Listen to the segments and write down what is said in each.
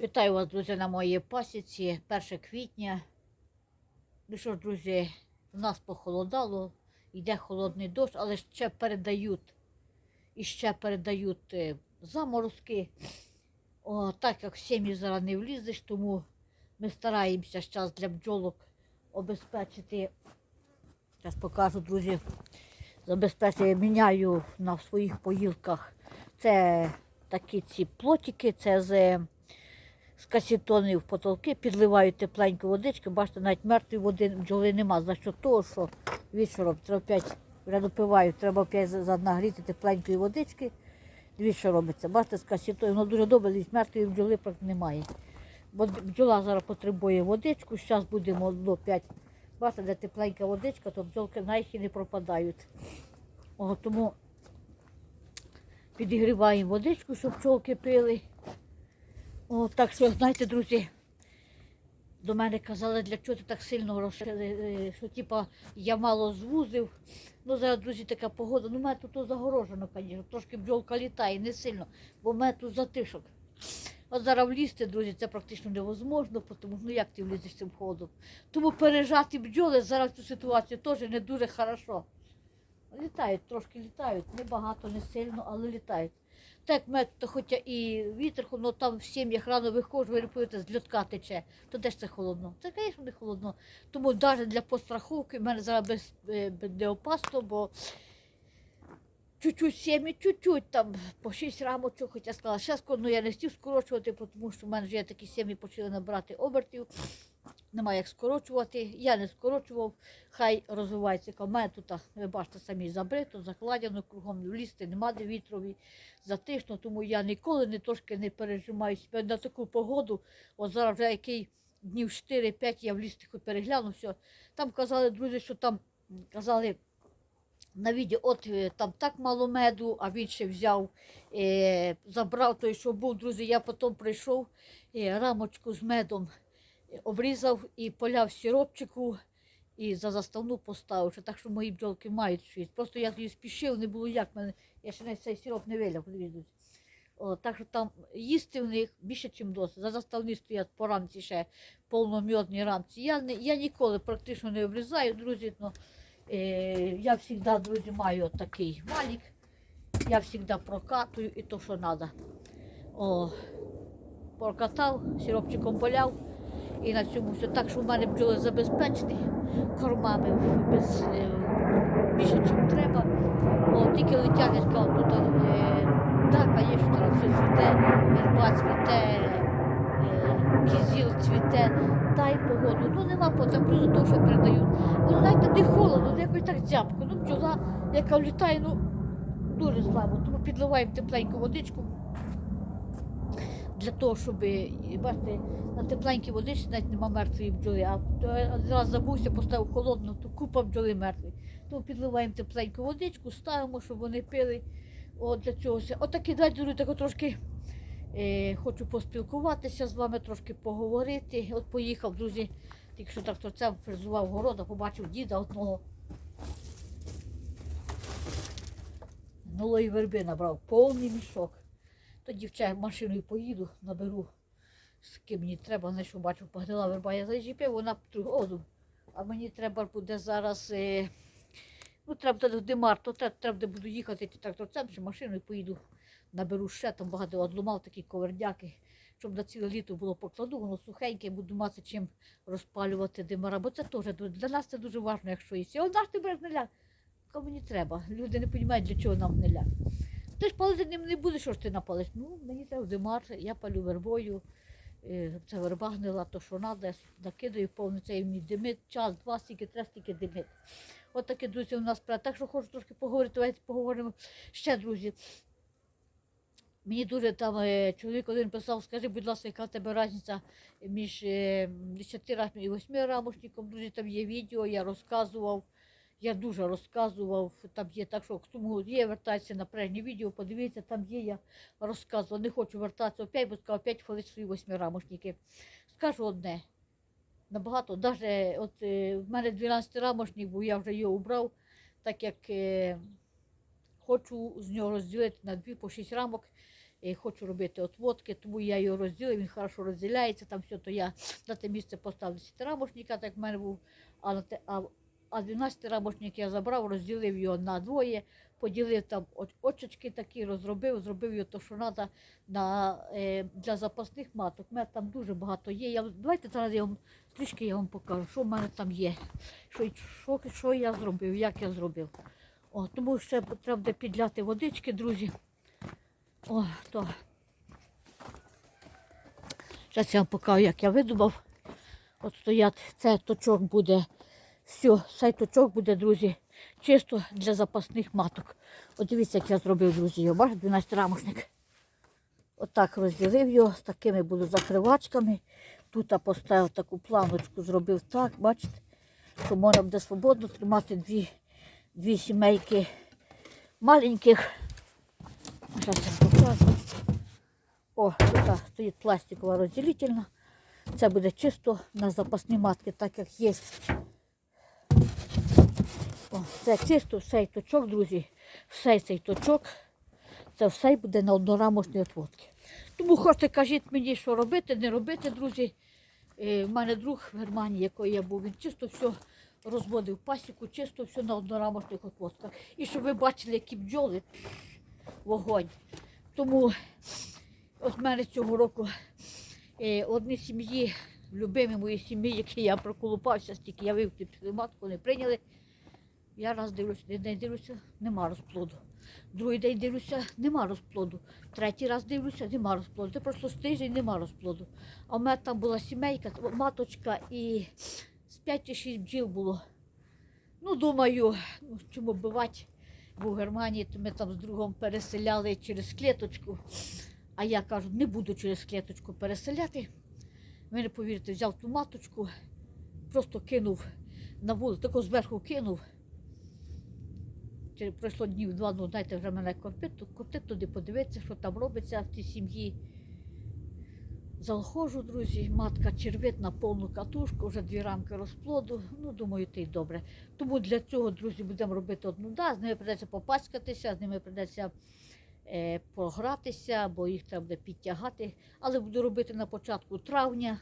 Вітаю вас, друзі, на моїй пасіці. 1 квітня. Ну що ж, друзі, у нас похолодало, йде холодний дощ, але ще передають, і ще передають е, заморозки. О, так як в сім'ї зараз не влізеш, тому ми стараємося зараз для бджолок обезпечити. Зараз покажу, друзі. Забезпечую, міняю на своїх поїлках. Це такі ці плотики, це з з в потолки, підливають тепленьку водичку, бачите, навіть мертвої води бджоли нема. За що того, що вечором треба 5, вже допивають, треба 5 за нагріти тепленької водички. Дивіться, робиться. Бачите, з касітою, воно дуже добре, дивіться, мертвої бджоли немає. Бо бджола зараз потребує водичку, зараз будемо до 5. Бачите, де тепленька водичка, то бджолки і не пропадають. О, тому підігріваємо водичку, щоб пчолки пили. О, так що, знаєте, друзі, до мене казали, для чого ти так сильно розширили, е, що типа я мало звузив. Ну, зараз, друзі, така погода. Ну, в мене тут загорожено, звісно. Трошки бджолка літає, не сильно, бо в мене тут затишок. От зараз влізти, друзі, це практично невозможно, тому ну як ти влізеш цим ходом. Тому пережати бджоли зараз цю ситуацію теж не дуже хорошо. Літають, трошки літають, не багато, не сильно, але літають. Так мед, хоча і вітер, але там в сім'ях рано виходжу, ви з льотка тече, то де ж це холодно? Це, звісно, не холодно. Тому навіть для постраховки в мене зараз без, е, без неопасно, бо чуть-чуть сім'ї, чуть-чуть там по 6 рамочок, хоча сказала, ще ну, я не хотів скорочувати, тому що в мене вже такі сім'ї почали набирати обертів. Немає як скорочувати. Я не скорочував, хай розвивається. У тут, ви бачите, самі забрито, закладено, кругом влізти, нема де вітрові, затишно, тому я ніколи не трошки не пережимаю себе на таку погоду. От зараз вже який днів 4-5 я влізти хоч перегляну, все. Там казали, друзі, що там казали. На відео, от е, там так мало меду, а він ще взяв, е, забрав той, що був, друзі. Я потім прийшов е, рамочку з медом обрізав і поляв сиропчику і за заставну поставив. Так що мої бджолки мають щось. Просто я тоді спішив, не було як мене. Я ще навіть цей сироп не виляв. О, так що там їсти в них більше, ніж досить. За заставні стоять по рамці ще повномьодні рамці. Я, не, я ніколи практично не обрізаю, друзі. Но, е, я завжди, друзі, маю такий валік. Я завжди прокатую і то, що треба. О, прокатав, сиропчиком поляв. І на цьому все. Так що в мене бджоли забезпечені кормами без, е, більше, ніж треба. О, тільки летять, я сказала, тут, е, так, звісно, зараз все цвіте, верба цвіте, е, кізіл цвіте, дай погоду. Ну нема потім, плюс до того, що передають. Воно навіть не холодно, ну якось так зябко. Ну бджола, яка влітає, ну дуже слабо. Тому підливаємо тепленьку водичку для того, щоб, бачите, на тепленькій водичці навіть нема мертвої бджоли, а то зараз забувся, поставив холодну, то купа бджоли мертвої. Тому підливаємо тепленьку водичку, ставимо, щоб вони пили. От для цього все. Отакі друзі, так трошки е, хочу поспілкуватися з вами, трошки поговорити. От поїхав, друзі, тільки що тракторцем фрезував города, побачив діда одного. Нової верби набрав, повний мішок. Тоді машиною поїду, наберу, з ким мені треба, не що бачу, погнила верба, я зачепив, вона воду. А мені треба буде зараз, е, ну треба буде димар, то треба, буде буду їхати тракторцем чи машиною поїду, наберу ще, там багато одломав такі ковердяки, щоб на ціле літо було покладу, воно сухеньке, буду мати чим розпалювати димара, бо це теж для нас це дуже важливо, якщо є. От наш ти береш гниля, кому мені треба. Люди не розуміють, для чого нам гниля. Ти ж палити ним не будеш, що ж ти напалиш. Ну, мені треба димар, я палю вербою. е, Це верба гнила, то що треба, накидаю повний цей мені димить, час, два, стільки, три, стільки димить. От таке, друзі, у нас. Так що хочу трошки поговорити, давайте поговоримо ще, друзі. Мені дуже там е, чоловік один писав, скажи, будь ласка, яка в тебе різниця між е, 10 рамочником і 8 рамочником. Друзі, там є відео, я розказував. Я дуже розказував, там є так, що тому є, вертайтеся на прежнє відео, подивіться, там є, я розказувала. Не хочу вертатися опять, бо сказав, опять хвалить свої восьмирамошники. Скажу одне. Набагато, навіть от е, в мене 12 рамошник, був, я вже його убрав, так як е, хочу з нього розділити на дві по 6 рамок. е, хочу робити отводки, тому я його розділив, він хорошо розділяється, там все, то я на те місце поставив 10 рамошника, так в мене був, а, на те, а, а 12 рамошник я забрав, розділив його на двоє, поділив там оч- очечки такі, розробив, зробив його то, що треба на, е, для запасних маток. У мене там дуже багато є. Я, давайте зараз я вам трішки я вам покажу, що в мене там є, що, що, що я зробив, як я зробив. О, тому ще треба буде підляти водички, друзі. О, то. Зараз я вам покажу, як я видумав. От стоять, цей точок буде, все, цей точок буде, друзі, чисто для запасних маток. От дивіться, як я зробив, друзі, його, бачите, 12 рамошник. Отак розділив його, з такими буду закривачками. Тут я поставив таку планочку, зробив так, бачите, що можна буде свободно тримати дві, дві сімейки маленьких. Зараз я покажу. О, тут стоїть пластикова розділительна. Це буде чисто на запасні матки, так як є. О, це чисто всей точок, друзі. Всей цей точок. Це все буде на однорамочні отводки. Тому хочете, кажіть мені, що робити, не робити, друзі. Е, В мене друг в Германії, який я був, він чисто все розводив пасіку, чисто все на однорамочних отводках. І щоб ви бачили, які бджоли, вогонь. Тому от в мене цього року е, одні сім'ї, любимі мої сім'ї, які я проколупався, стільки я вивчив матку, не прийняли. Я раз дивлюся, один дивлюся, нема розплоду. Другий день дивлюся, нема розплоду. Третій раз дивлюся, нема розплоду. Це просто з тиждень нема розплоду. А в мене там була сімейка, маточка і з 5 чи 6 бджіл було. Ну, думаю, ну, чому бивати, бо в Германії то ми там з другом переселяли через клеточку. А я кажу, не буду через клеточку переселяти. Ви не повірите, взяв ту маточку, просто кинув на вулицю, тако зверху кинув. Чи Пройшло днів два, ну дайте вже мене кортить, то туди подивитися, що там робиться в цій сім'ї. Заходжу, друзі, матка червить на повну катушку, вже дві рамки розплоду. Ну, думаю, ти й добре. Тому для цього, друзі, будемо робити одну. Да, з ними прийдеться попаскатися, з ними прийдеться е, погратися, бо їх треба буде підтягати. Але буду робити на початку травня.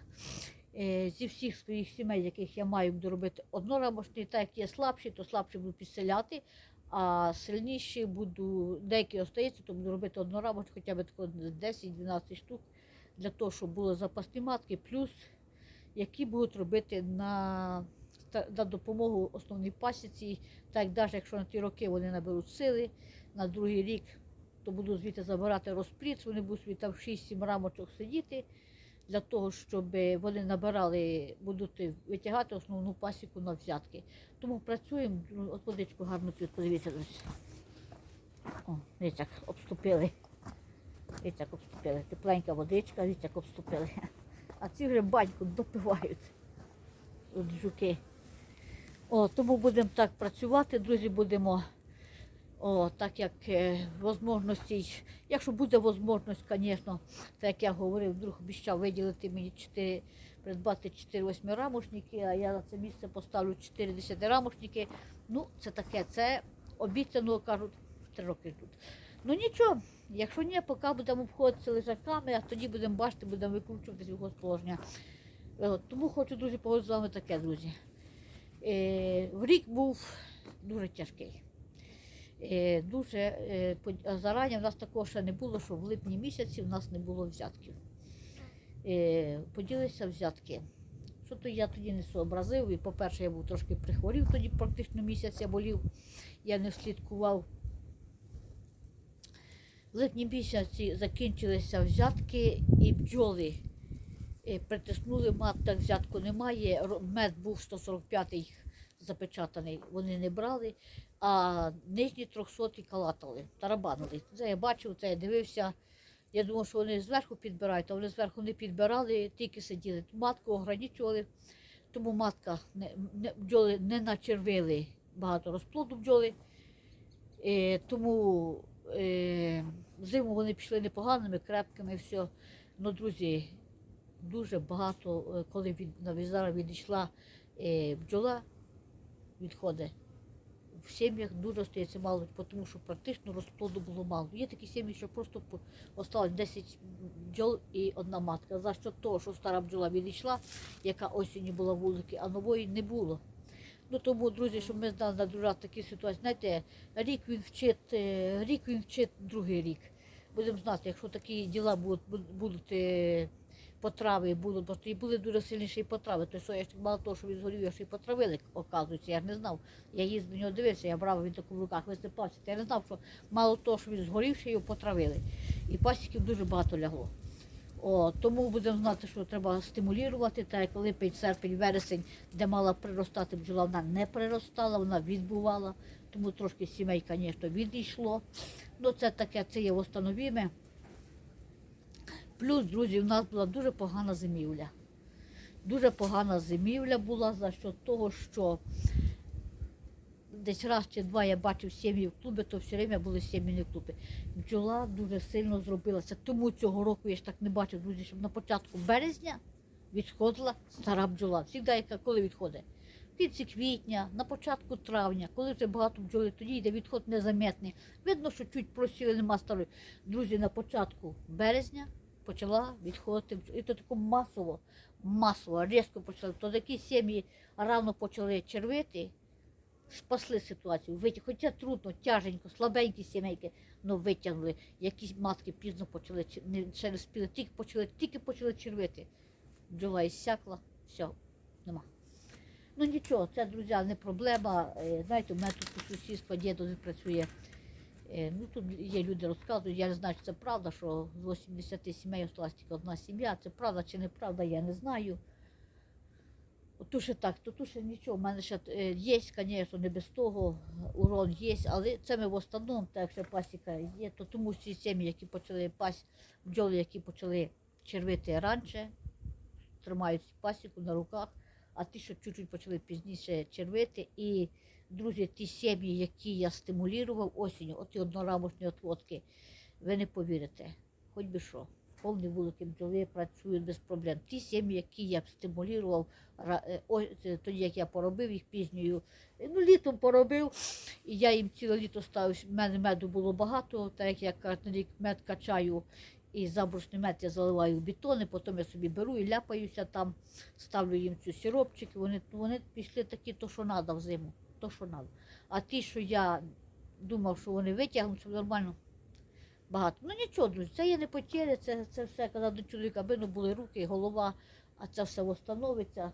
Е, зі всіх своїх сімей, яких я маю, буду робити однорамочні, так як є слабші, то слабші буду підселяти, а сильніші буду, деякі остаються, то буду робити однорамочні, хоча б тако 10-12 штук, для того, щоб були запасні матки, плюс які будуть робити на, на допомогу основній пасіці, так навіть якщо на ті роки вони наберуть сили, на другий рік, то буду звідти забирати розпліт, вони будуть собі там 6-7 рамочок сидіти для того, щоб вони набирали, будуть витягати основну пасіку на взятки. Тому працюємо, от водичку гарно п'ють, подивіться. О, дивіться, як обступили. Дивіться, як обступили. Тепленька водичка, дивіться, як обступили. А ці вже баньку допивають. От жуки. О, тому будемо так працювати, друзі, будемо. О, так як е, возможності, якщо буде можливість, звісно, так як я говорив, друг обіцяв виділити мені 4, придбати 4 восьмирамошники, а я на це місце поставлю 4 десятирамошники. Ну, це таке, це обіцяно, кажуть, 3 роки тут. Ну нічого, якщо ні, поки будемо обходитися лежаками, а тоді будемо бачити, будемо викручувати його положення. Е, Тому хочу, друзі, поговорити з вами таке, друзі. Е, в рік був дуже тяжкий. Е, дуже е, зарані в нас такого ще не було, що в липні місяці в нас не було взятків. Е, поділися взятки. Що то я тоді не сообразив. І, по-перше, я був трошки прихворів, тоді практично місяць я болів, я не слідкував. В липні місяці закінчилися взятки і бджоли притиснули мат, так взятку немає. Мед був 145-й запечатаний, вони не брали, а нижні 300 калатали, тарабанили. Це я бачив, це я дивився. Я думав, що вони зверху підбирають, а вони зверху не підбирали, тільки сиділи. Матку ограничували, тому матка не, не, бджоли не начервили багато розплоду бджоли. Е, тому е, зиму вони пішли непоганими, крепкими, все. Ну, друзі, дуже багато, е, коли від, на візара відійшла е, бджола, відходить в сім'ях дуже стається мало, тому що практично розплоду було мало. Є такі сім'ї, що просто осталось 10 бджол і одна матка. За що того, що стара бджола відійшла, яка осінню була вулики, а нової не було. Ну тому, друзі, щоб ми знали надружати такі ситуації. Знаєте, рік він вчить, е, рік він вчить другий рік. Будемо знати, якщо такі діла будуть, будуть- будуть е, потрави, будуть, бо тоді були дуже сильніші потрави. Тобто соняшник мало того, що він згорів, його ще потравили, оказується, я не знав. Я їздив до нього дивився, я брав він таку в руках, висипався. Я не знав, що мало того, що він згорів, ще його потравили. І пасіків дуже багато лягло. О, тому будемо знати, що треба стимулювати, так як липень, серпень, вересень, де мала приростати бджола, вона не приростала, вона відбувала, тому трошки сімей, звісно, відійшло. Ну, це таке, це є встановіме. Плюс, друзі, у нас була дуже погана зимівля. Дуже погана зимівля була за що того, що десь раз чи два я бачив сім'ї в клубі, то все время були сім'ї в клубі. Бджола дуже сильно зробилася. Тому цього року я ж так не бачив, друзі, щоб на початку березня відходила стара бджола. Всігда, яка коли відходить? В кінці квітня, на початку травня, коли вже багато бджоли, тоді йде відход незаметний. Видно, що чуть просіли, нема старої. Друзі, на початку березня почала відходити. І то тако масово, масово, різко почали. То такі сім'ї рано почали червити, спасли ситуацію. Витяг, хоча трудно, тяженько, слабенькі сімейки, але витягнули. Якісь матки пізно почали, не, ще не спіли, тільки почали, тільки почали червити. Бджола іссякла, все, нема. Ну нічого, це, друзі, не проблема. Е, Знаєте, у мене тут по сусідству дідо не працює. Е, Ну, тут є люди розказують, я не знаю, чи це правда, що з 80 сімей осталась тільки одна сім'я. Це правда чи неправда, я не знаю. Оту ще так, то ще нічого. У мене ще е, є, звісно, не без того, урон є, але це ми в основному, так як ще пасіка є, то тому всі сім'ї, які почали пас, бджоли, які почали червити раніше, тримають пасіку на руках, а ті, що чуть-чуть почали пізніше червити. І, друзі, ті сім'ї, які я стимулював осінню, от ті однорамочні отводки, ви не повірите, хоч би що. Повні вулики бджоли працюють без проблем. Ті сім'ї, які я стимулював, ра- е, тоді як я поробив їх пізньою, е, ну літом поробив, і я їм ціле літо ставив. У мене меду було багато, так як я кожен рік мед качаю, і забрусний мед я заливаю в бетони, потім я собі беру і ляпаюся там, ставлю їм цю сиропчик, і вони, вони пішли такі, то що треба в зиму, то що треба. А ті, що я думав, що вони витягнуть, що нормально. Багато. Ну нічого, друзі, це є не потєря, це, це все, коли до чоловіка аби ну, були руки, голова, а це все встановиться.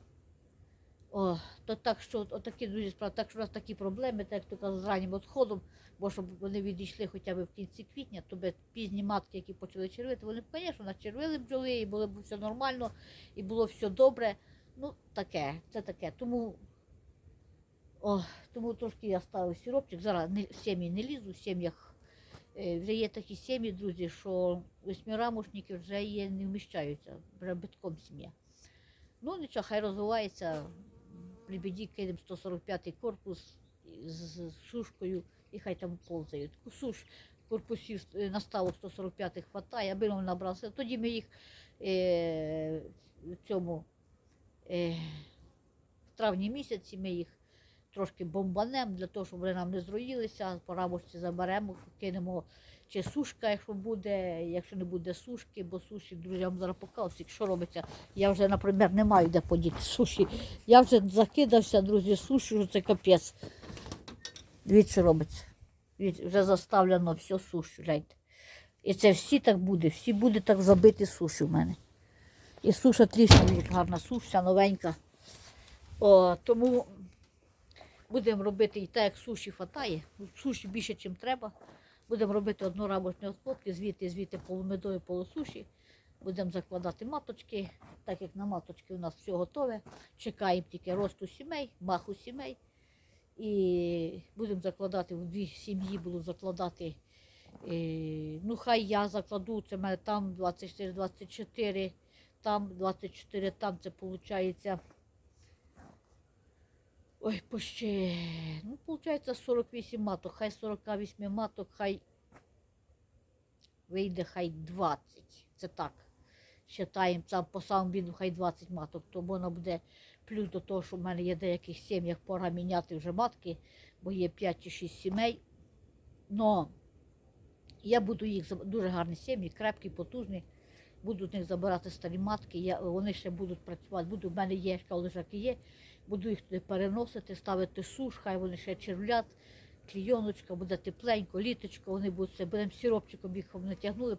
О, то так що отакі друзі справи, так що у нас такі проблеми, так як то кажуть, з раннім відходом, бо щоб вони відійшли хоча б в кінці квітня, то би пізні матки, які почали червити, вони б, звісно, начервили бджоли, і було б все нормально, і було все добре. Ну, таке, це таке. Тому, о, тому трошки я ставив сиропчик. Зараз не, в сім'ї не лізу, в сім'ях Е, Вже є такі сім'ї, друзі, що восьмирамушники вже є, не вміщаються, вже битком сім'я. Ну нічого, хай розвивається. При біді кинемо 145-й корпус з, сушкою і хай там повзають. Суш корпусів наставок 145-х хватає, аби він набрався. Тоді ми їх е, цьому е, в травні місяці ми їх трошки бомбанем для того, щоб вони нам не зроїлися. По рамочці заберемо, кинемо чи сушка, якщо буде, якщо не буде сушки, бо суші, вам зараз покажу, що робиться. Я вже, наприклад, не маю де подіти суші. Я вже закидався, друзі, суші, що це капець. Дивіться, робиться. Вже заставлено все суші, гляньте. І це всі так буде, всі буде так забити суші в мене. І суша трішки гарна суша, новенька. О, тому Будемо робити і так, як суші хватає. Суші більше, ніж треба. Будемо робити однорамочні розплодки, звідти, звідти полумедою полусуші. Будемо закладати маточки, так як на маточки у нас все готове. Чекаємо тільки росту сімей, маху сімей. І будемо закладати в дві сім'ї, буду закладати. е, ну, хай я закладу, це мене там 24-24, там 24, там це виходить. Ой, почти, ну, виходить 48 маток, хай 48 маток, хай вийде хай 20. Це так. Считаємо сам по самому біду, хай 20 маток, то воно буде плюс до того, що в мене є деяких сім'ях пора міняти вже матки, бо є 5 чи 6 сімей. Но я буду їх дуже гарні сім'ї, крепкі, потужні. Буду з них забирати старі матки, я, вони ще будуть працювати. Буду, в мене є лежаки є. Буду їх туди переносити, ставити суш, хай вони ще червлять, клійоночка, буде тепленько, літочко, вони будуть це. Будемо сіропчиком їх натягнули,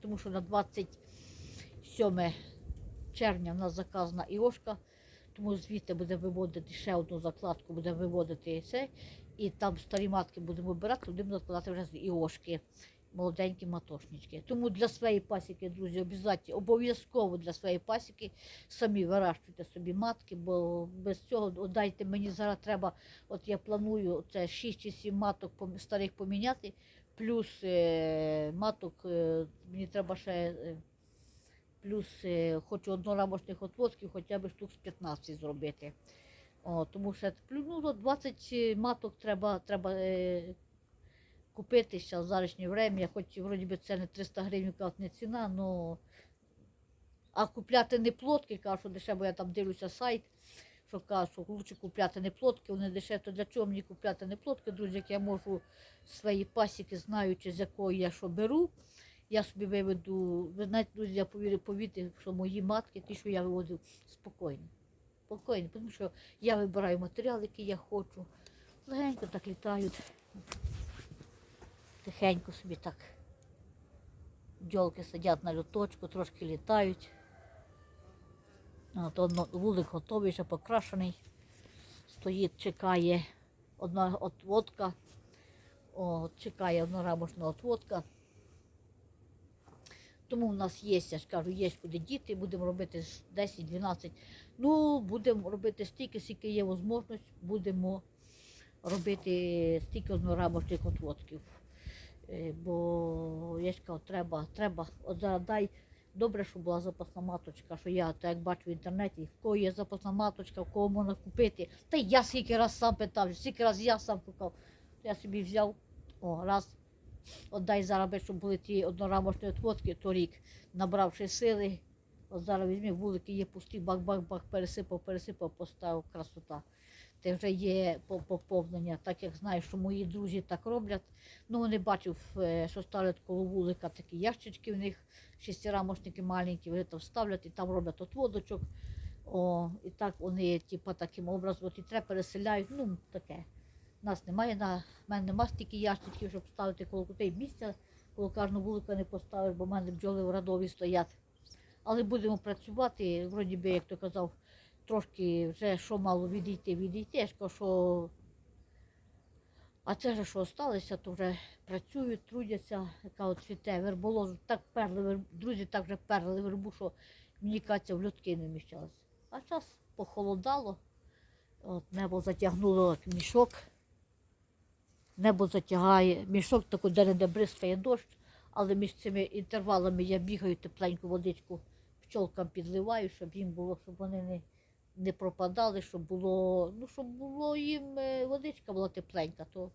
тому що на 27 червня в нас заказана іошка, тому звідти будемо виводити ще одну закладку, будемо виводити це. І там старі матки будемо вибирати, будемо закладати вже з іошки молоденькі матошнички. Тому для своєї пасіки, друзі, обов'язково, для своєї пасіки самі вирощуйте собі матки, бо без цього дайте мені зараз треба, от я планую це 6 чи 7 маток старих поміняти, плюс е, маток е, мені треба ще. е, Плюс е, хочу однорамочних отводків, хоча б штук з 15 зробити. О, тому що ну, 20 маток треба, треба е, купити зараз в зарішнє время, хоч вроді би це не 300 гривень кажуть, не ціна, но... а купляти не плотки, кажуть, що дешево, я там дивлюся сайт, що кажуть, що краще купляти не плотки, вони дешеві, то для чого мені купляти не плотки, друзі, як я можу свої пасіки, знаючи, з якої я що беру, я собі виведу, ви знаєте, друзі, я повірю, повірте, що мої матки, ті, що я виводив, спокійно. Спокійно, тому що я вибираю матеріал, який я хочу. Легенько так літають. Тихенько собі так. Бджолки сидять на люточку, трошки літають. От одно, вулик готовий, вже покрашений. Стоїть, чекає одна отводка. О, чекає однорамочна отводка. Тому в нас є, я ж кажу, є куди діти, будемо робити 10-12. Ну, будемо робити стільки, скільки є можливість, будемо робити стільки однорамочних отводків. Е, Бо я ж треба, треба, от зараз дай, добре, що була запасна маточка, що я так як бачу в інтернеті, в кого є запасна маточка, в кого можна купити. Та я скільки раз сам питав, скільки раз я сам шукав. Я собі взяв, о, раз, от дай зараз, щоб були ті однорамочні отводки торік, набравши сили. От зараз візьми, вулики є пусті, бак-бак-бак, пересипав, пересипав, поставив красота. Це вже є поповнення, так як знаю, що мої друзі так роблять. Ну, вони бачив, е, що ставлять коло вулика такі ящички в них, шестирамошники маленькі, вони там ставлять і там роблять отводочок. О, і так вони, типу, таким образом, от і треба переселяють, ну, таке. Нас немає, на мене немає стільки ящичків, щоб ставити коло кутей місця, коло кожного вулика не поставиш, бо в мене бджоли в радові стоять. Але будемо працювати, вроді би, як то казав, трошки вже що мало відійти, відійти, я ж що а це ж що сталося, то вже працюють, трудяться, яка от цвіте верболоз. Так перли, друзі так вже перли вербу, що мені каця в льотки не вміщалась. А час похолодало, от небо затягнуло як мішок. Небо затягає, мішок таку де-не-де бризкає дощ, але між цими інтервалами я бігаю тепленьку водичку пчолкам підливаю, щоб їм було, щоб вони не, не пропадали, щоб було, ну, щоб було їм е, водичка була тепленька. То,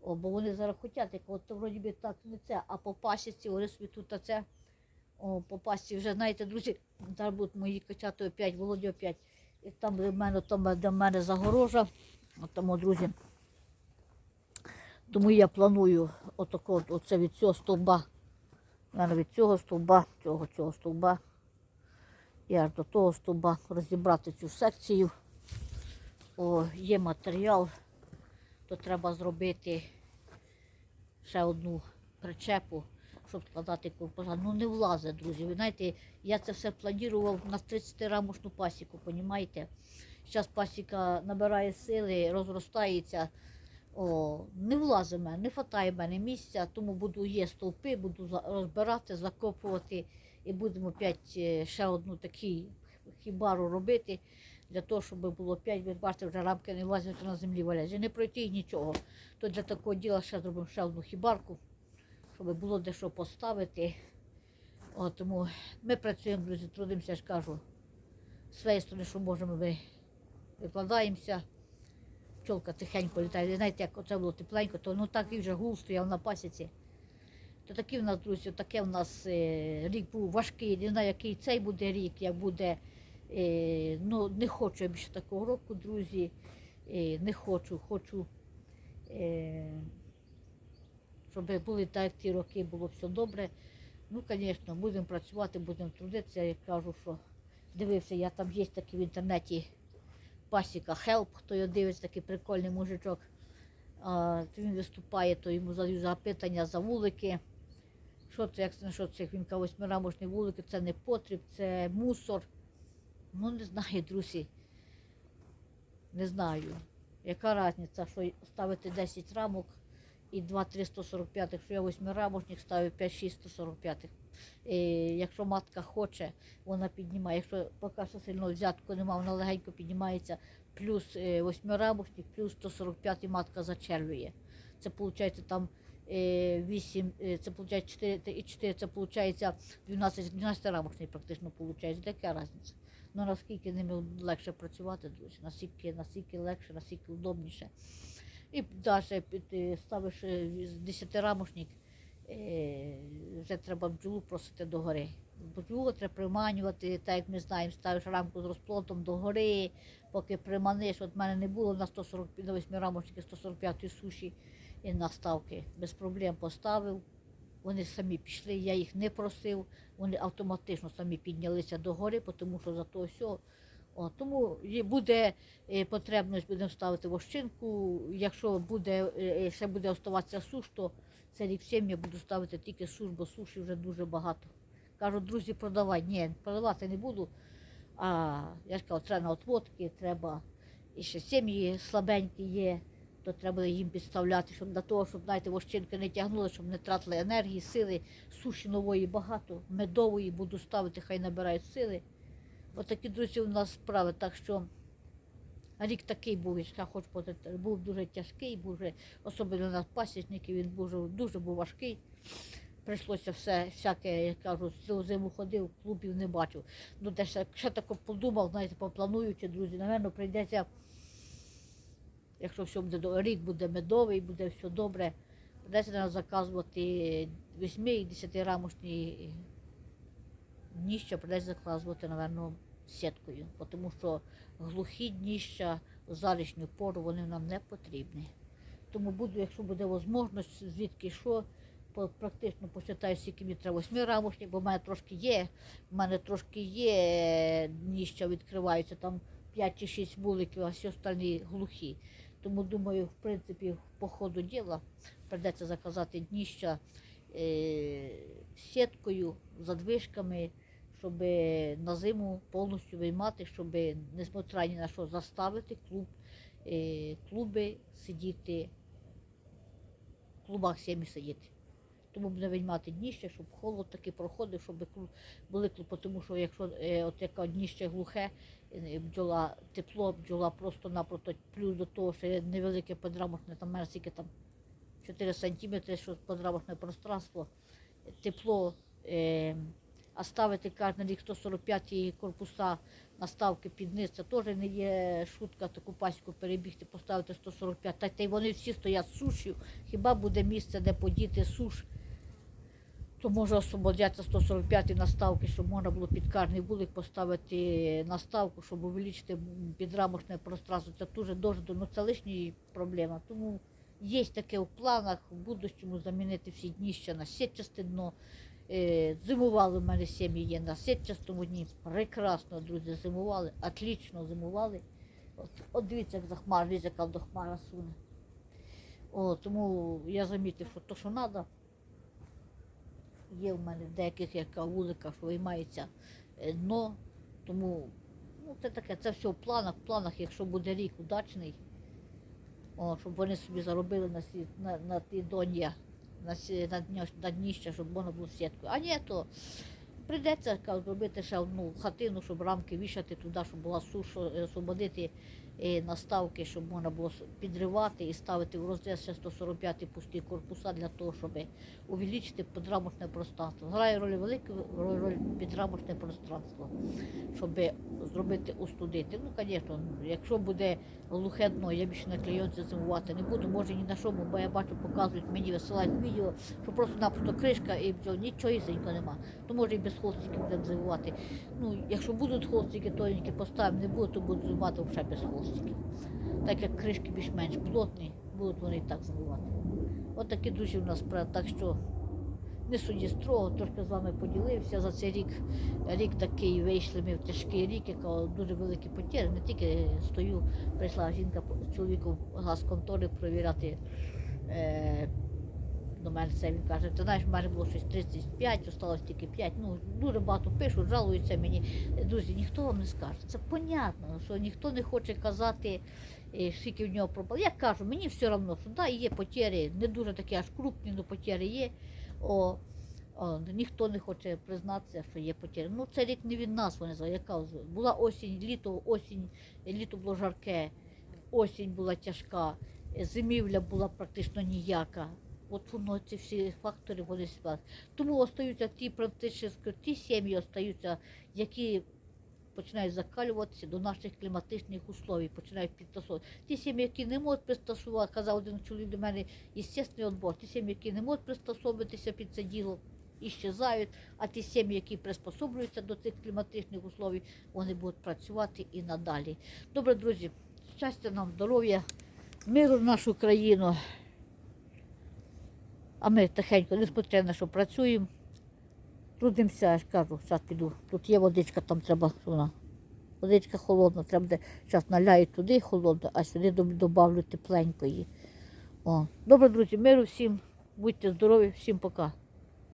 о, бо вони зараз хочуть, от вроді би так не це, а по пасіці вони собі тут це. О, по пасіці вже, знаєте, друзі, зараз будуть мої качати опять, Володя опять. І там до мене, там до мене загорожа. От тому, друзі. Тому я планую отако, оце від цього стовба. Від цього стовба, цього, цього стовба. І аж до того стовба розібрати цю секцію. О, є матеріал, то треба зробити ще одну причепу, щоб складати корпуса. Ну не влазить, друзі. Ви знаєте, я це все планував на 30 рамошну пасіку, понімаєте? Зараз пасіка набирає сили, розростається. О, не влазить мене, не вистачає мене місця, тому буду є стовпи, буду розбирати, закопувати і будемо опять е, ще одну таку хібару робити, для того, щоб було п'ять, ви бачите, вже рамки не влазять на землі валять. Не пройти нічого. То для такого діла ще зробимо ще одну хібарку, щоб було де що поставити. О, тому ми працюємо, друзі, трудимося, я ж кажу. З своєї сторони, що можемо, ми викладаємося. Пчолка тихенько літає. Знаєте, як оце було тепленько, то ну так і вже гул стояв на пасіці. То такий в нас, друзі, таке в нас е, рік був важкий. Не знаю, який цей буде рік, як буде. Е, ну, не хочу я більше такого року, друзі. Е, не хочу. Хочу щоб були так, ті роки, було все добре. Ну, звісно, будемо працювати, будемо трудитися. Я кажу, що дивився, я там є такий в інтернеті пасіка Help, хто його дивиться, такий прикольний мужичок. А, він виступає, то йому задають запитання за вулики. Що це, як це, що це, як він каже, восьмирамочні вулики, це не потріб, це мусор. Ну, не знаю, друзі. Не знаю. Яка різниця, що ставити 10 рамок і 2-3 145, якщо я восьмирамочник ставлю 5-6 145. І якщо матка хоче, вона піднімає. Якщо поки що сильно взятку немає, вона легенько піднімається плюс е, восьмирамочник, плюс 145 матка зачервює. Це виходить там е, 8, е, це виходить 4 і 4, це виходить 12, 12 рамочний практично виходить. Така різниця. Ну наскільки ними легше працювати, друзі, наскільки, наскільки легше, наскільки удобніше. І навіть ставиш е, 10 рамочник, е, вже треба бджолу просити догори. Бджолу треба приманювати, так як ми знаємо, ставиш рамку з розплодом догори, поки приманиш. От в мене не було на 140, на 8 рамочники 145 суші і наставки. Без проблем поставив. Вони самі пішли, я їх не просив, вони автоматично самі піднялися догори, тому що за то все. О, тому буде е, потрібність, будемо ставити вощинку. Якщо буде, е, е, ще буде оставатися суш, то це рік сім я буду ставити тільки суш, бо суші вже дуже багато. Кажуть, друзі, продавай. Ні, продавати не буду. А я ж кажу, треба на отводки, треба і ще сім'ї слабенькі є, то треба їм підставляти, щоб для того, щоб знаєте, вощинки не тягнули, щоб не тратили енергії, сили. Суші нової багато, медової буду ставити, хай набирають сили. Отакі, друзі, у нас справи. Так що рік такий був, я хочу сказати, був дуже тяжкий, був вже, особливо на пасічників, він був дуже, був важкий. Прийшлося все, всяке, я кажу, цілу зиму ходив, клубів не бачив. Ну, де ще, ще тако подумав, знаєте, поплануючи, друзі, напевно, прийдеться, якщо все буде рік буде медовий, буде все добре, прийдеться наверно, заказувати 8 і 10 рамочні дніща придеться заказувати, напевно, сіткою, тому що глухі дніща в залішню пору вони нам не потрібні. Тому буду, якщо буде можливість, звідки що, практично почитаю, скільки мені треба восьми рамочних, бо в мене трошки є, в мене трошки є дніща відкриваються, там 5 чи 6 вуликів, а всі остальні глухі. Тому думаю, в принципі, по ходу діла прийдеться заказати дніща е, сіткою, задвижками, щоб на зиму повністю виймати, щоб несмотря ні на що заставити клуб, е, клуби сидіти, в клубах сім'ї сидіти. Тому буде виймати дніще, щоб холод такий проходив, щоб були клуби, тому що якщо е, от яке дніще глухе, е, бджола тепло, бджола просто-напрото, плюс до того, що невелике подрамочне, там скільки там 4 сантиметри, що подрамочне пространство, тепло, е, а ставити кожен рік 145 корпуса наставки під низ, це теж не є шутка таку паську перебігти, поставити 145. Та, й вони всі стоять сушів, хіба буде місце, де подіти суш, то може освободяться 145 наставки, щоб можна було під кожний вулик поставити наставку, щоб увеличити підрамочне пространство. Це дуже дуже, ну це лишня проблема. Тому є таке в планах в будущому замінити всі дніща на сітчасте дно. Е, Зимували в мене сім'ї є на сітчастому дні. Прекрасно, друзі, зимували, отлично зимували. От, от дивіться, як захмар, яка до хмара суне. О, тому я замітив, що то, що треба, є в мене деяких яка вулика, що виймається е, дно. Тому ну, це таке, це все в планах, в планах, якщо буде рік удачний, о, щоб вони собі заробили на, сі, на, на ті донья, на, на, на дніще, щоб можна було сітку. А ні, то прийдеться зробити ще одну хатину, щоб рамки вішати туди, щоб була суш, е, освободити наставки, щоб можна було підривати і ставити в розріз ще 145 пусті корпуса для того, щоб увеличити підрамочне пространство. Грає роль велику роль, підрамочне пространство, щоб зробити устудити. Ну, звісно, якщо буде глухе дно, я більше на клейонці зимувати не буду, може ні на чому, бо я бачу, показують мені, висилають відео, що просто-напросто кришка і бджол, нічого ізенько нема. То може і без холстиків будемо зимувати. Ну, якщо будуть холстики, тоненькі поставимо, не буде, то будуть зимувати взагалі без холстиків. Так як кришки більш-менш плотні, будуть вони і так забувати. От такі душі в нас. Так що не судді строго, трошки з вами поділився за цей рік. Рік такий вийшли ми в тяжкий рік, яка дуже великі потери. Не тільки стою, прийшла жінка з чоловіком газ контори провіряти. Е, до мене це він каже, ти знаєш, в мене було щось 35, осталось тільки 5. Ну, дуже багато пишуть, жалуються мені. Друзі, ніхто вам не скаже. Це понятно, що ніхто не хоче казати, е, скільки в нього проблем. Я кажу, мені все одно, що да, є потери, не дуже такі аж крупні, але потери є. О, о, ніхто не хоче признатися, що є потери. Ну, це рік не від нас, вони знають, яка була осінь, літо, осінь, літо було жарке, осінь була тяжка, зимівля була практично ніяка. Воно ці всі фактори вони співають. Тому остаються ті практично ті сім'ї остаються, які починають закалюватися до наших кліматичних условій, починають підтасовувати. Ті сім'ї, які не можуть пристосувати, казав один чоловік до мене, естественний відбор, ті сім'ї, які не можуть пристосовуватися під це діло, іщезають, а ті сім'ї, які приспособлюються до цих кліматичних условій, вони будуть працювати і надалі. Добре, друзі, щастя нам, здоров'я, миру в нашу країну. А ми тихенько, на що працюємо, трудимося, я ж кажу, зараз піду. Тут є водичка, там треба, вона. Водичка холодна, треба буде, зараз наляю туди холодно, а сюди додавлю тепленької. О. Добре, друзі, миру всім, будьте здорові, всім пока.